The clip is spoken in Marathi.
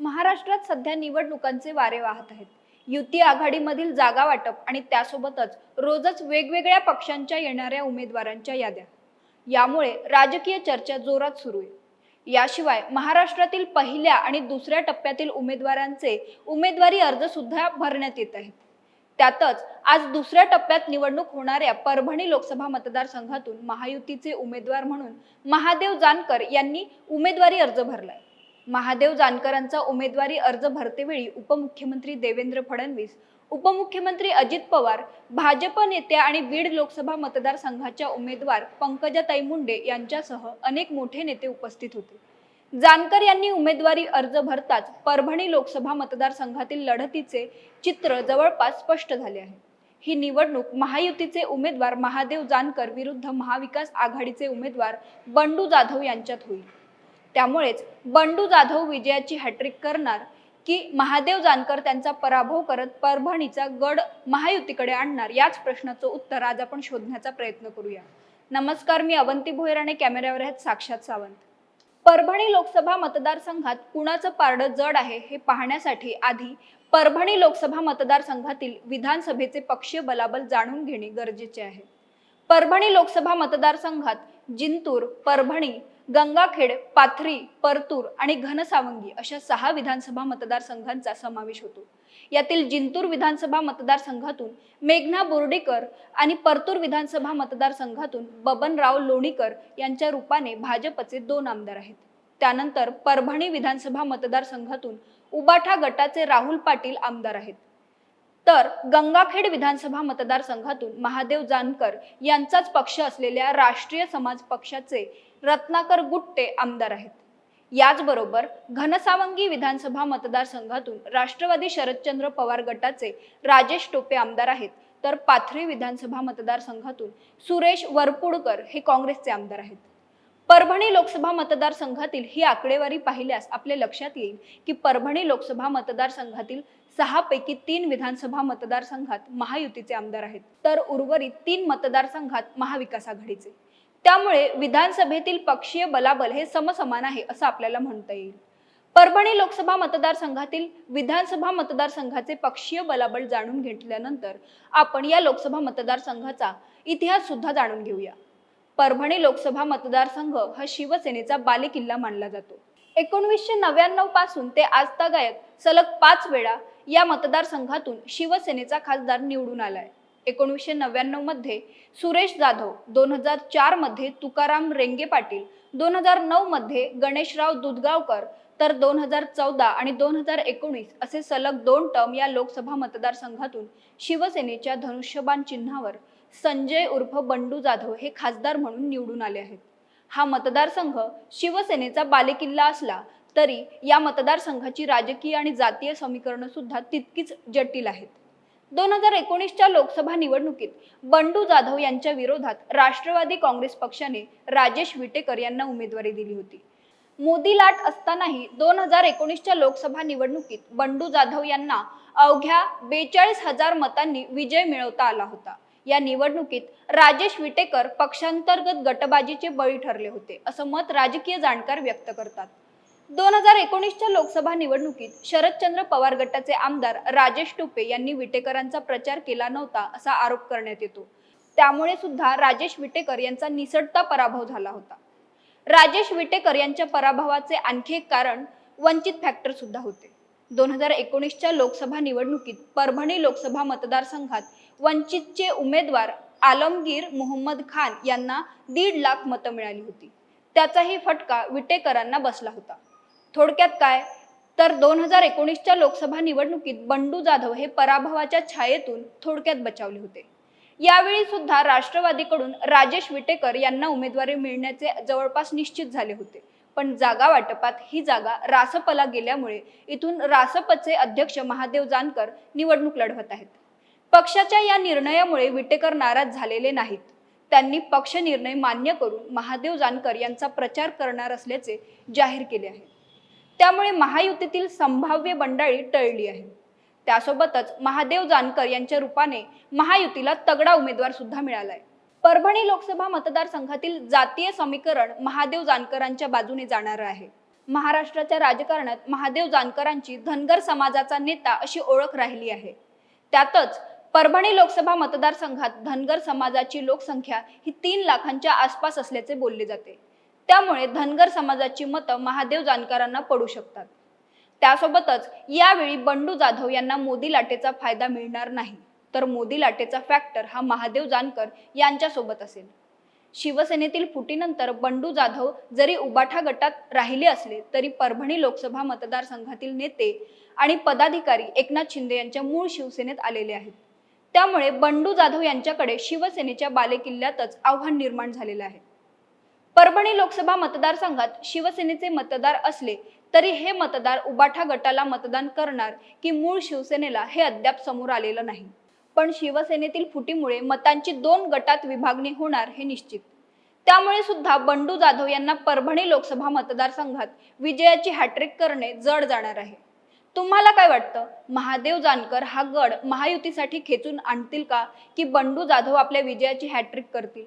महाराष्ट्रात सध्या निवडणुकांचे वारे वाहत आहेत. युती आघाडीमधील जागा वाटप आणि त्यासोबतच रोजच वेगवेगळ्या पक्षांच्या येणाऱ्या उमेदवारांच्या याद्या. यामुळे राजकीय चर्चा जोरात सुरू आहे. याशिवाय महाराष्ट्रातील पहिल्या आणि दुसऱ्या टप्प्यातील उमेदवारांचे उमेदवारी अर्ज सुद्धा भरण्यात येत आहेत. त्यातच आज दुसऱ्या टप्प्यात निवडणूक होणाऱ्या परभणी लोकसभा मतदारसंघातून महायुतीचे उमेदवार म्हणून महादेव जानकर यांनी उमेदवारी अर्ज भरलाय. महादेव जानकरांचा उमेदवारी अर्ज भरतेवेळी उपमुख्यमंत्री देवेंद्र फडणवीस उपमुख्यमंत्री अजित पवार भाजप नेत्या आणि बीड लोकसभा मतदारसंघाच्या उमेदवार पंकजाताई मुंडे यांच्यासह अनेक मोठे नेते उपस्थित होते. जानकर यांनी उमेदवारी अर्ज भरताच परभणी लोकसभा मतदारसंघातील लढतीचे चित्र जवळपास स्पष्ट झाले आहे. ही निवडणूक महायुतीचे उमेदवार महादेव जानकर विरुद्ध महाविकास आघाडीचे उमेदवार बंडू जाधव यांच्यात होईल. त्यामुळेच बंडू जाधव विजयाची हॅट्रिक करणार की महादेव जानकर त्यांचा पराभव करत परभणीचा गड महायुतीकडे आणणार? याच प्रश्नाचं उत्तर आज आपण शोधण्याचा प्रयत्न करूया. नमस्कार मी अवंती भोयर आणि कॅमेऱ्यावर आहेत साक्षात सावंत. परभणी लोकसभा मतदारसंघात कुणाचं पारडं जड आहे हे पाहण्यासाठी आधी परभणी लोकसभा मतदारसंघातील विधानसभेचे पक्षीय बलाबल जाणून घेणे गरजेचे आहे. परभणी लोकसभा मतदारसंघात जिंतूर परभणी गंगाखेड पाथरी परतूर आणि घनसावंगी अशा सहा विधानसभा मतदारसंघांचा समावेश होतो. यातील जिंतूर विधानसभा मतदारसंघातून मेघना बोर्डेकर आणि परतूर विधानसभा मतदारसंघातून बबनराव लोणीकर यांच्या रूपाने भाजपचे दोन आमदार आहेत. त्यानंतर परभणी विधानसभा मतदारसंघातून उबाठा गटाचे राहुल पाटील आमदार आहेत. तर गंगाखेड विधानसभा मतदारसंघातून महादेव जानकर यांचाच पक्ष असलेल्या राष्ट्रीय समाज पक्षाचे रत्नाकर गुट्टे आमदार आहेत. याचबरोबर घनसावंगी विधानसभा मतदारसंघातून राष्ट्रवादी शरदचंद्र पवार गटाचे राजेश टोपे आमदार आहेत. तर पाथरी विधानसभा मतदारसंघातून सुरेश वरपुडकर हे काँग्रेसचे आमदार आहेत. परभणी लोकसभा मतदारसंघातील ही आकडेवारी पाहिल्यास आपल्या लक्षात येईल की परभणी लोकसभा मतदारसंघातील सहापैकी तीन विधानसभा मतदारसंघात महायुतीचे आमदार आहेत. तर उर्वरित तीन मतदारसंघात महाविकास आघाडीचे त्यामुळे विधानसभेतील पक्षीय बलाबल हे समसमान आहे असं आपल्याला म्हणता येईल. परभणी लोकसभा मतदारसंघातील विधानसभा मतदारसंघाचे पक्षीय बलाबल जाणून घेतल्यानंतर आपण या लोकसभा मतदारसंघाचा इतिहास सुद्धा जाणून घेऊया. परभणी लोकसभा मतदारसंघ हा शिवसेनेचा बालेकिल्ला मानला जातो. एकोणवीसशे नव्याण्णवपासून ते आजतागायत सलग पाच वेळा या मतदारसंघातून शिवसेनेचा खासदार निवडून आलाय. एकोणीसशे नव्याण्णवमध्ये सुरेश जाधव दोन हजार चारमध्ये तुकाराम रेंगे पाटील दोन हजार नऊ मध्ये गणेशराव दुधगावकर तर दोन हजार चौदा आणि दोन हजार एकोणीस असे सलग दोन टर्म या लोकसभा मतदारसंघातून शिवसेनेच्या धनुष्यबाण चिन्हावर संजय उर्फ बंडू जाधव हे खासदार म्हणून निवडून आले आहेत. हा मतदारसंघ शिवसेनेचा बालेकिल्ला असला तरी या मतदारसंघाची राजकीय आणि जातीय समीकरणं सुद्धा तितकीच जटिल आहेत. दोन हजार एकोणीसच्या लोकसभा निवडणुकीत बंडू जाधव यांच्या विरोधात राष्ट्रवादी काँग्रेस पक्षाने राजेश विटेकर यांना उमेदवारी दिली होती. मोदी लाट असतानाही दोन हजार एकोणीसच्या लोकसभा निवडणुकीत बंडू जाधव यांना अवघ्या बेचाळीस हजार मतांनी विजय मिळवता आला होता. या निवडणुकीत राजेश विटेकर पक्षांतर्गत गटबाजीचे बळी ठरले होते असं मत राजकीय जाणकार व्यक्त करतात. दोन हजार एकोणीसच्या लोकसभा निवडणुकीत शरदचंद्र पवार गटाचे आमदार राजेश टोपे यांनी विटेकरांचा प्रचार केला नव्हता असा आरोप करण्यात येतो. त्यामुळे सुद्धा राजेश विटेकर यांचा निसटता पराभव झाला होता. राजेश विटेकर यांच्या पराभवाचे आणखी एक कारण वंचित फॅक्टर सुद्धा होते. दोन हजार एकोणीसच्या लोकसभा निवडणुकीत परभणी लोकसभा मतदारसंघात वंचितचे उमेदवार आलमगीर मोहम्मद खान यांना दीड लाख मतं मिळाली होती. त्याचाही फटका विटेकरांना बसला होता. थोडक्यात काय? तर दोन हजार एकोणीसच्या लोकसभा निवडणुकीत बंडू जाधव हे पराभवाच्या छायेतून थोडक्यात बचावले होते. यावेळी सुद्धा राष्ट्रवादीकडून राजेश विटेकर यांना उमेदवारी मिळण्याचे जवळपास निश्चित झाले होते. पण जागा वाटपात ही जागा रासपला गेल्यामुळे इथून रासपचे अध्यक्ष महादेव जानकर निवडणूक लढवत आहेत. पक्षाच्या या निर्णयामुळे विटेकर नाराज झालेले नाहीत. त्यांनी पक्ष निर्णय मान्य करून महादेव जानकर यांचा प्रचार करणार असल्याचे जाहीर केले आहे. त्यामुळे महायुतीतील संभाव्य बंडाळी टळली आहे. त्यासोबतच महादेव जानकर यांच्या रूपाने महायुतीला तगडा उमेदवार सुद्धा मिळालाय. परभणी लोकसभा मतदारसंघातील जातीय समीकरण महादेव जानकरांच्या बाजूने जाणार आहे. महाराष्ट्राच्या राजकारणात महादेव जानकरांची धनगर समाजाचा नेता अशी ओळख राहिली आहे. त्यातच परभणी लोकसभा मतदारसंघात धनगर समाजाची लोकसंख्या ही तीन लाखांच्या आसपास असल्याचे बोलले जाते. त्यामुळे धनगर समाजाची मतं महादेव जानकरांना पडू शकतात. त्यासोबतच यावेळी बंडू जाधव यांना मोदी लाटेचा फायदा मिळणार नाही. तर मोदी लाटेचा फॅक्टर हा महादेव जानकर यांच्यासोबत असेल. शिवसेनेतील फुटीनंतर बंडू जाधव जरी उबाठा गटात राहिले असले तरी परभणी लोकसभा मतदारसंघातील नेते आणि पदाधिकारी एकनाथ शिंदे यांच्या मूळ शिवसेनेत आलेले आहेत. त्यामुळे बंडू जाधव यांच्याकडे शिवसेनेच्या बालेकिल्ल्यातच आव्हान निर्माण झालेलं आहे. परभणी लोकसभा मतदारसंघात शिवसेनेचे मतदार असले तरी हे मतदार उबाठा गटाला मतदान करणार की मूळ शिवसेनेला हे अद्याप समोर आलेलं नाही. पण शिवसेनेतील फुटीमुळे मतांची दोन गटात विभागणी होणार हे निश्चित. त्यामुळे सुद्धा बंडू जाधव यांना परभणी लोकसभा मतदारसंघात विजयाची हॅट्रिक करणे जड जाणार आहे. तुम्हाला काय वाटतं? महादेव जानकर हा गड महायुतीसाठी खेचून आणतील का? की बंडू जाधव आपल्या विजयाची हॅट्रिक करतील?